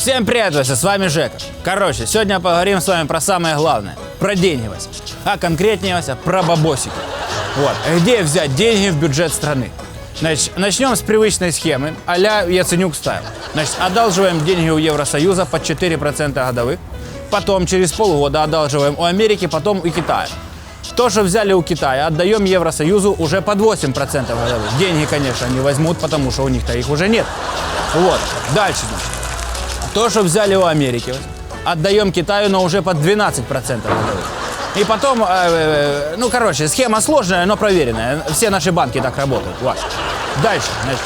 Всем привет, Вася, с вами Жека. Короче, сегодня поговорим с вами про самое главное. Про деньги, Вася. А конкретнее, Вася, про бабосики. Вот. Где взять деньги в бюджет страны? Значит, начнем с привычной схемы, а-ля Яценюк стайл. Значит, одалживаем деньги у Евросоюза под 4% годовых. Потом, через полгода, одалживаем у Америки, потом у Китая. То, что взяли у Китая, отдаем Евросоюзу уже под 8% годовых. Деньги, конечно, не возьмут, потому что у них-то их уже нет. Вот. Дальше, значит. То, что взяли у Америки, отдаем Китаю, но уже под 12% годовых. И потом, э, э, ну, короче, схема сложная, но проверенная. Все наши банки так работают. Вот. Дальше. Значит,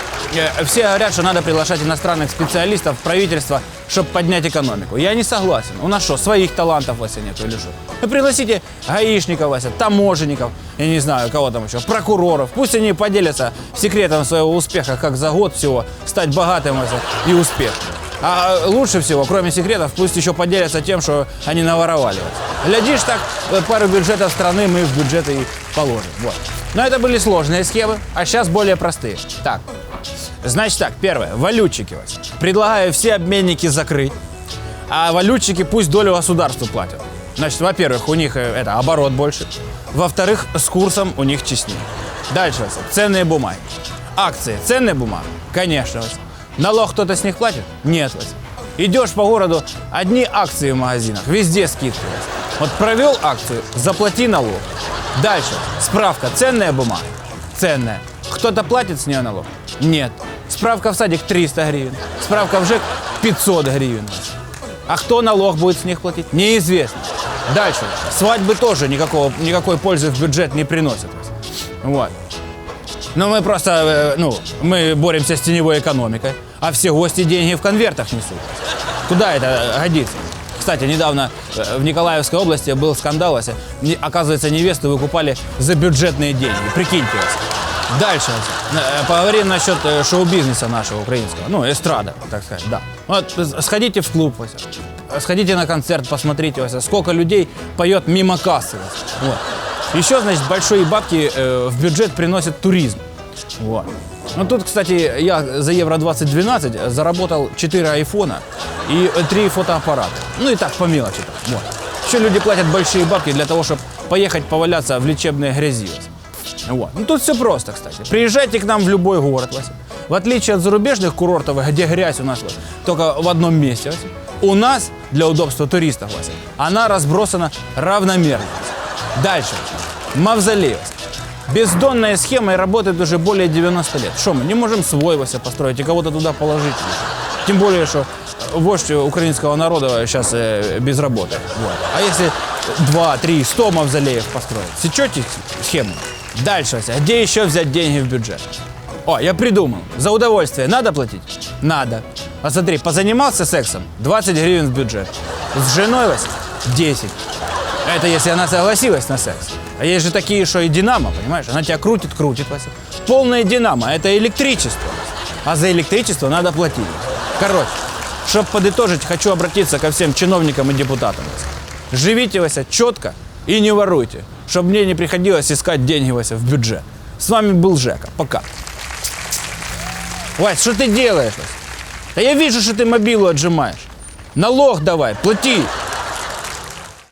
э, все говорят, что надо приглашать иностранных специалистов в правительство, чтобы поднять экономику. Я не согласен. У нас что, своих талантов, Вася, нет или что? Вы пригласите гаишников, Вася, таможенников, я не знаю, кого там еще, прокуроров. Пусть они поделятся секретом своего успеха, как за год всего стать богатым, Вася, и успешным. А лучше всего, кроме секретов, пусть еще поделятся тем, что они наворовали. Глядишь, так э, пару бюджетов страны мы в бюджеты и положим. Вот. Но это были сложные схемы, а сейчас более простые. Так, значит так, первое, валютчики. Вася. Предлагаю все обменники закрыть, а валютчики пусть долю государству платят. Значит, во-первых, у них э, это оборот больше. Во-вторых, с курсом у них честнее. Дальше, ценные бумаги. Акции, ценные бумаги? Конечно. Налог кто-то с них платит? Нет. Идешь по городу, одни акции в магазинах, везде скидки. Вот провел акцию, заплати налог. Дальше, справка, ценная бумага? Ценная. Кто-то платит с нее налог? Нет. Справка в садик 300 гривен. Справка в ЖЭК 500 гривен. А кто налог будет с них платить? Неизвестно. Дальше. Свадьбы тоже никакого, никакой пользы в бюджет не приносят. Вот. Но мы просто, э, ну, мы боремся с теневой экономикой, а все гости деньги в конвертах несут. Куда это годится? Кстати, недавно э, в Николаевской области был скандал, оказывается, невесту выкупали за бюджетные деньги. Прикиньте. Дальше. Э, поговорим насчет э, шоу-бизнеса нашего украинского. Ну, эстрада, так сказать, да. Вот э, сходите в клуб. Сходите на концерт, посмотрите, сколько людей поет мимо кассы. Вот. Еще, значит, большие бабки э, в бюджет приносит туризм. Вот. Ну тут, кстати, я за евро 2012 заработал 4 айфона и 3 фотоаппарата. Ну и так, по мелочи. Вот. Еще люди платят большие бабки для того, чтобы поехать поваляться в лечебной грязи. Вот. Ну тут все просто, кстати. Приезжайте к нам в любой город, Вася. В отличие от зарубежных курортов, где грязь у нас Вася, только в одном месте, Вася. У нас, для удобства туристов, Вася, она разбросана равномерно. Вася. Дальше. Мавзолей. Вася. Бездонная схема и работает уже более 90 лет. Что мы не можем свой Вася построить и кого-то туда положить? Тем более, что вождь украинского народа сейчас э, без работы. Вот. А если 2, 3, 100 мавзолеев построить? Сечете схему? Дальше, Вася, где еще взять деньги в бюджет? О, я придумал. За удовольствие надо платить? Надо. А смотри, позанимался сексом? 20 гривен в бюджет. С женой, Вася? 10. Это если она согласилась на секс. А есть же такие, что и динамо, понимаешь? Она тебя крутит, крутит, Вася. Полное динамо, это электричество. А за электричество надо платить. Короче, чтобы подытожить, хочу обратиться ко всем чиновникам и депутатам. Живите, Вася, четко и не воруйте, чтобы мне не приходилось искать деньги, Вася, в бюджет. С вами был Жека. Пока. Вась, что ты делаешь, Вася? Да я вижу, что ты мобилу отжимаешь. Налог давай, плати.